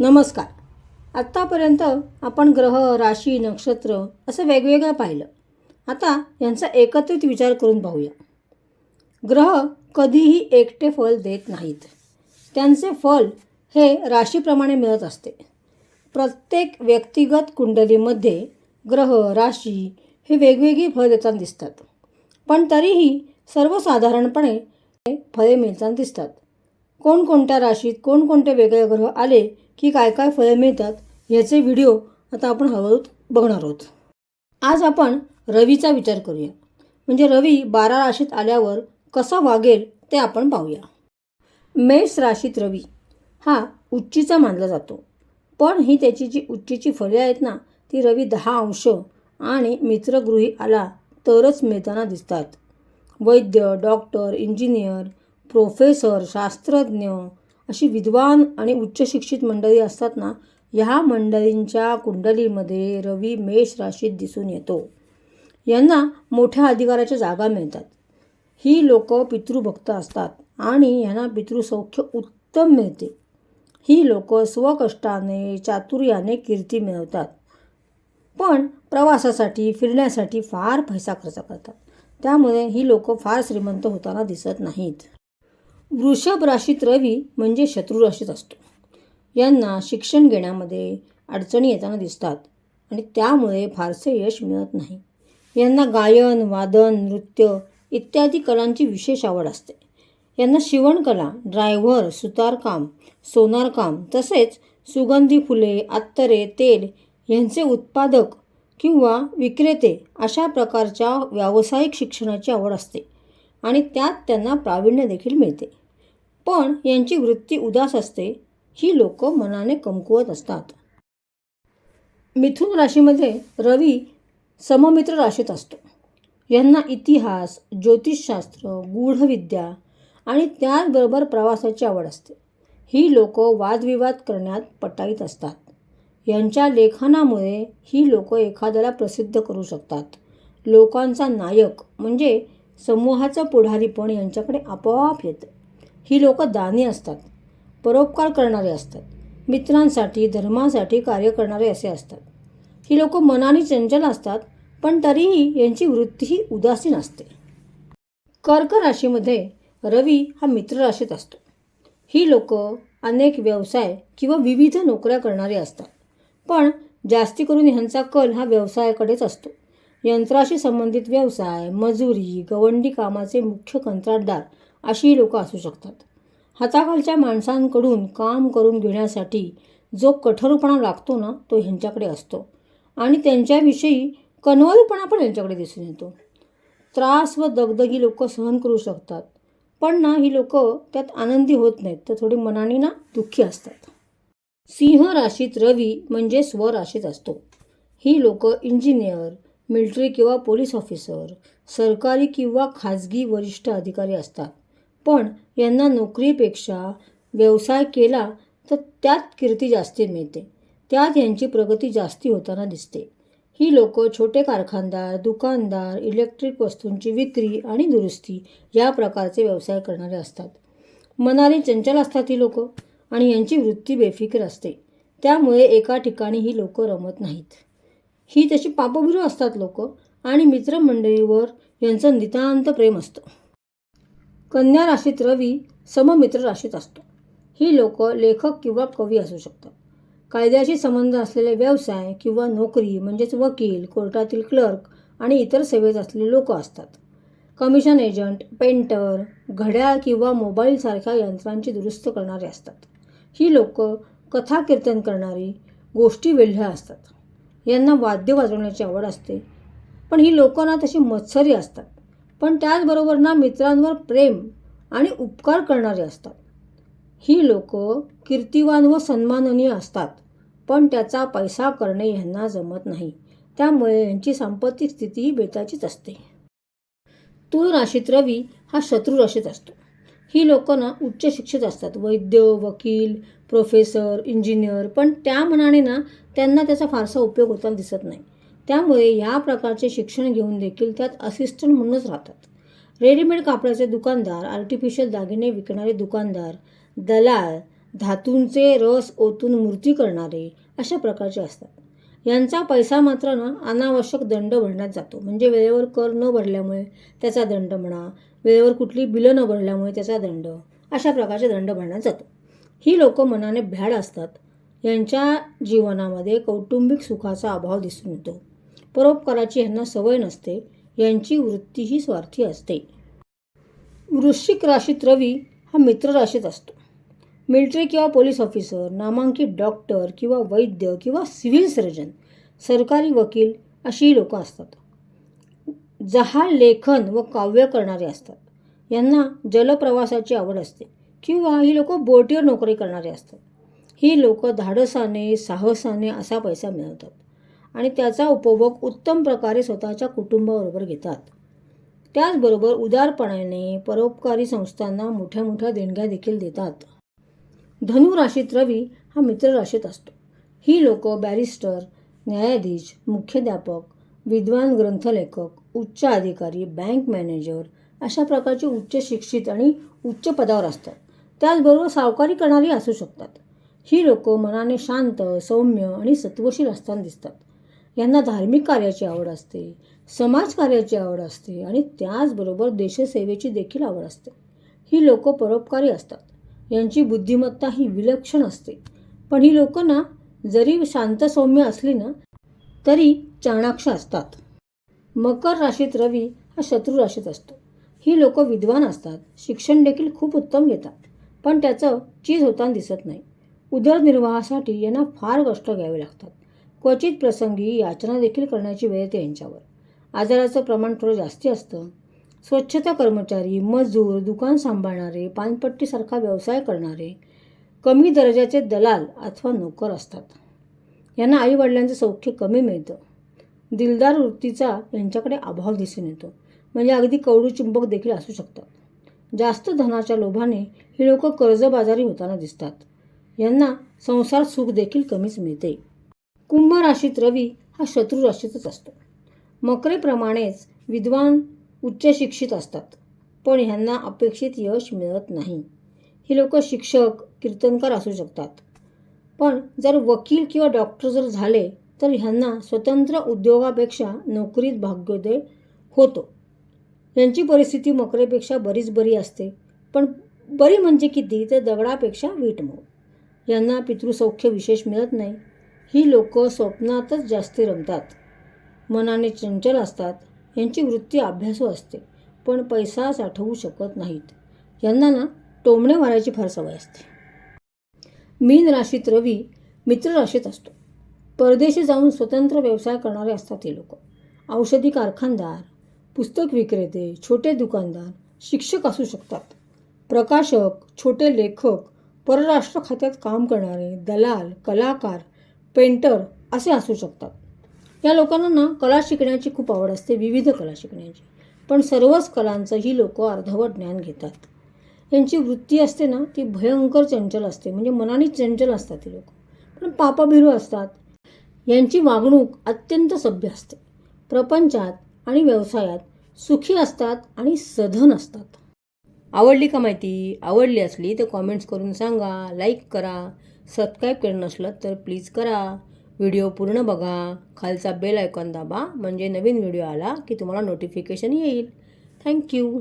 नमस्कार. आत्तापर्यंत आपण ग्रह राशी नक्षत्र असं वेगवेगळं पाहिलं. आता यांचा एकत्रित विचार करून पाहूया. ग्रह कधीही एकटे फल देत नाहीत. त्यांचे फल हे राशीप्रमाणे मिळत असते. प्रत्येक व्यक्तिगत कुंडलीमध्ये ग्रह राशी हे वेगवेगळी फळ देताना दिसतात. पण तरीही सर्वसाधारणपणे फळे मिळताना दिसतात. कोणकोणत्या राशीत कोणकोणते वेगळे ग्रह आले की काय काय फळे मिळतात याचे व्हिडिओ आता आपण हळूहळू बघणार आहोत. आज आपण रवीचा विचार करूया. म्हणजे रवी बारा राशीत आल्यावर कसा वागेल ते आपण पाहूया. मेष राशीत रवी हा उच्चीचा मानला जातो. पण ही त्याची जी उच्चीची फळे आहेत ना ती रवी दहा अंश आणि मित्रगृही आला तरच मिळताना दिसतात. वैद्य डॉक्टर इंजिनियर प्रोफेसर शास्त्रज्ञ अशी विद्वान आणि उच्च शिक्षित मंडळी असतात ना ह्या मंडळींच्या कुंडलीमध्ये रवी मेष राशीत दिसून येतो. यांना मोठ्या अधिकाराच्या जागा मिळतात. ही लोक पितृभक्त असतात आणि यांना पितृसौख्य उत्तम मिळते. ही लोक स्वकष्टाने चातुर्याने कीर्ती मिळवतात. पण प्रवासासाठी फिरण्यासाठी फार पैसा खर्च करतात. त्यामुळे ही लोक फार श्रीमंत होताना दिसत नाहीत. वृषभ राशीत रवी म्हणजे शत्रू राशीत असतो. यांना शिक्षण घेण्यामध्ये अडचणी येताना दिसतात आणि त्यामुळे फारसे यश मिळत नाही. यांना गायन वादन नृत्य इत्यादी कलांची विशेष आवड असते. यांना शिवणकला ड्रायव्हर सुतारकाम सोनारकाम तसेच सुगंधी फुले अत्तरे तेल यांचे उत्पादक किंवा विक्रेते अशा प्रकारच्या व्यावसायिक शिक्षणाची आवड असते आणि त्यात त्यांना प्रावीण्य देखील मिळते. पण यांची वृत्ती उदास असते ही लोक मनाने कमकुवत असतात. मिथुन राशीमध्ये रवी सममित्र राशीत असतो. यांना इतिहास ज्योतिषशास्त्र गूढविद्या आणि त्याचबरोबर प्रवासाची आवड असते. ही लोक वादविवाद करण्यात पटाईत असतात. यांच्या लेखनामुळे ही लोक एखाद्याला प्रसिद्ध करू शकतात. लोकांचा नायक म्हणजे समूहाचं पुढारीपण यांच्याकडे आपोआप येतं. ही लोक दानी असतात परोपकार करणारे असतात मित्रांसाठी धर्मासाठी कार्य करणारे असे असतात. ही लोक मनाने चंचल असतात पण तरीही यांची वृत्तीही उदासीन असते. कर्क राशीमध्ये रवी हा मित्र राशीत असतो. ही लोक अनेक व्यवसाय किंवा विविध नोकऱ्या करणारे असतात पण जास्ती करून ह्यांचा कल हा व्यवसायाकडेच असतो. यंत्राशी संबंधित व्यवसाय मजुरी गवंडी कामाचे मुख्य कंत्राटदार अशी लोकं असू शकतात. हाताखालच्या माणसांकडून काम करून घेण्यासाठी जो कठोरपणा लागतो ना तो ह्यांच्याकडे असतो. आणि त्यांच्याविषयी कनवलपणा पण यांच्याकडे दिसून येतो. त्रास व दगदगी लोक सहन करू शकतात. पण ना ही लोक त्यात आनंदी होत नाहीत तर थोडी मनाने ना दुःखी असतात. सिंह राशीत रवी म्हणजे स्वराशीत असतो. ही लोक इंजिनियर मिलिटरी किंवा पोलीस ऑफिसर सरकारी किंवा खाजगी वरिष्ठ अधिकारी असतात. पण यांना नोकरीपेक्षा व्यवसाय केला तर त्यात कीर्ती जास्ती मिळते. त्यात यांची प्रगती जास्ती होताना दिसते. ही लोक छोटे कारखानदार दुकानदार इलेक्ट्रिक वस्तूंची विक्री आणि दुरुस्ती या प्रकारचे व्यवसाय करणारे असतात. मनाने चंचल असतात ही लोक आणि यांची वृत्ती बेफिकर असते. त्यामुळे एका ठिकाणी ही लोक रमत नाहीत. ही तशी पापभिरू असतात लोक आणि मित्रमंडळीवर यांचं नितांत प्रेम असतं. कन्या राशीत रवी सममित्र राशीत असतो. ही लोक लेखक किंवा कवी असू शकतात. कायद्याशी संबंध असलेले व्यवसाय किंवा नोकरी म्हणजेच वकील कोर्टातील क्लर्क आणि इतर सेवेत असलेले लोक असतात. कमिशन एजंट पेंटर घड्याळ किंवा मोबाईलसारख्या यंत्रांची दुरुस्त करणारे असतात. ही लोक कथा कीर्तन करणारी गोष्टी वेल्ह्या असतात. यांना वाद्य वाजवण्याची आवड असते पण ही लोकांना तशी मत्सरी असतात. पण त्याचबरोबर ना मित्रांवर प्रेम आणि उपकार करणारे असतात. ही लोक कीर्तिवान व सन्माननीय असतात पण त्याचा पैसा करणे यांना जमत नाही. त्यामुळे यांची संपत्ती स्थितीही बेताचीच असते. तूळ राशीत रवी हा शत्रू राशीत असतो. ही लोक ना उच्च शिक्षित असतात. वैद्य वकील प्रोफेसर इंजिनियर पण त्या मनाने ना त्यांना त्याचा फारसा उपयोग होताना दिसत नाही. त्यामुळे या प्रकारचे शिक्षण घेऊन देखील त्यात असिस्टंट म्हणूनच राहतात. रेडीमेड कापडाचे दुकानदार आर्टिफिशियल दागिने विकणारे दुकानदार दलाल धातूंचे रस ओतून मूर्ती करणारे अशा प्रकारचे असतात. यांचा पैसा मात्र ना अनावश्यक दंड भरण्यात जातो. म्हणजे वेळेवर कर न भरल्यामुळे त्याचा दंड म्हणा वेळेवर कुठली बिलं न भरल्यामुळे त्याचा दंड अशा प्रकारचे दंड भरण्यात जातो. ही लोक मनाने भ्याड असतात. यांच्या जीवनामध्ये कौटुंबिक सुखाचा अभाव दिसून येतो. परोपकाराची यांना सवय नसते यांची वृत्ती ही स्वार्थी असते. वृश्चिक राशीत रवी हा मित्र राशीत असतो. मिलिटरी किंवा पोलीस ऑफिसर नामांकित डॉक्टर किंवा वैद्य किंवा सिव्हिल सर्जन सरकारी वकील अशी लोकं असतात. जहाल लेखन व काव्य करणारे असतात. यांना जलप्रवासाची आवड असते किंवा ही लोक बोटीवर नोकरी करणारे असतात. ही लोक धाडसाने साहसाने असा पैसा मिळवतात. आणि त्याचा उपभोग उत्तम प्रकारे स्वतःच्या कुटुंबाबरोबर घेतात. त्याचबरोबर उदारपणाने परोपकारी संस्थांना मोठ्या मोठ्या देणग्या देखील देतात. धनु राशीत रवी हा मित्र राशीत असतो. ही लोक बॅरिस्टर न्यायाधीश मुख्याध्यापक विद्वान ग्रंथलेखक उच्च अधिकारी बँक मॅनेजर अशा प्रकारचे उच्च शिक्षित आणि उच्च पदावर असतात. त्याचबरोबर सावकारी करणारी असू शकतात. ही लोक मनाने शांत सौम्य आणि सत्वशील असताना दिसतात. यांना धार्मिक कार्याची आवड असते समाजकार्याची आवड असते आणि त्याचबरोबर देशसेवेची देखील आवड असते. ही लोक परोपकारी असतात. यांची बुद्धिमत्ता ही विलक्षण असते. पण ही लोक ना जरी शांत सौम्य असली ना तरी चाणाक्ष असतात. मकर राशीत रवी हा शत्रू राशीत असतो. ही लोक विद्वान असतात. शिक्षण देखील खूप उत्तम घेतात. पण त्याचं चीज होताना दिसत नाही. उदरनिर्वाहासाठी यांना फार कष्ट घ्यावे लागतात. क्वचित प्रसंगी याचना देखील करण्याची वेळ येते यांच्यावर. आजाराचं प्रमाण थोडं जास्ती असतं. स्वच्छता कर्मचारी मजूर दुकान सांभाळणारे पानपट्टीसारखा व्यवसाय करणारे कमी दर्जाचे दलाल अथवा नोकर असतात. यांना आईवडिलांचं सौख्य कमी मिळतं. दिलदार वृत्तीचा यांच्याकडे अभाव दिसून येतो. म्हणजे अगदी कवडू चुंबक देखील असू शकतात. जास्त धनाच्या लोभाने ही लोकं कर्जबाजारी होताना दिसतात. यांना संसार सुख देखील कमीच मिळते. कुंभ राशीत रवी हा शत्रू राशीतच असतो. मकरेप्रमाणेच विद्वान उच्च शिक्षित असतात पण ह्यांना अपेक्षित यश मिळत नाही. ही लोक शिक्षक कीर्तनकार असू शकतात. पण जर वकील किंवा डॉक्टर जर झाले तर ह्यांना स्वतंत्र उद्योगापेक्षा नोकरीत भाग्योदय होतो. यांची परिस्थिती मकरेपेक्षा बरीच बरी असते पण बरी म्हणजे किती? तर दगडापेक्षा वीट मऊ. यांना पितृसौख्य विशेष मिळत नाही. ही लोक स्वप्नातच जास्त रमतात. मनाने चंचल असतात यांची वृत्ती अभ्यासू असते पण पैसा साठवू शकत नाहीत. यांना ना टोमणे मारायची फार सवय असते. मीन राशीत रवी मित्र राशीत असतो. परदेशी जाऊन स्वतंत्र व्यवसाय करणारे असतात हे लोक. औषधी कारखानदार पुस्तक विक्रेते छोटे दुकानदार शिक्षक असू शकतात. प्रकाशक छोटे लेखक परराष्ट्र खात्यात काम करणारे दलाल कलाकार पेंटर असे असू शकतात. या लोकांना ना कला शिकण्याची खूप आवड असते विविध कला शिकण्याची. पण सर्वच कलांचं ही लोक अर्धवट ज्ञान घेतात. यांची वृत्ती असते ना ती भयंकर चंचल असते. म्हणजे मनाने चंचल असतात ती लोक. पण पापाभिरू असतात. यांची वागणूक अत्यंत सभ्य असते. प्रपंचात आणि व्यवसायात सुखी असतात आणि सधन असतात. आवडली का माहिती? आवडली असली तर कॉमेंट्स करून सांगा लाईक करा. सबस्क्राईब केलं नसलं तर प्लीज करा. व्हिडिओ पूर्ण बघा. खालचा बेल आयकॉन दाबा. म्हणजे नवीन व्हिडिओ आला की तुम्हाला नोटिफिकेशन येईल. थँक्यू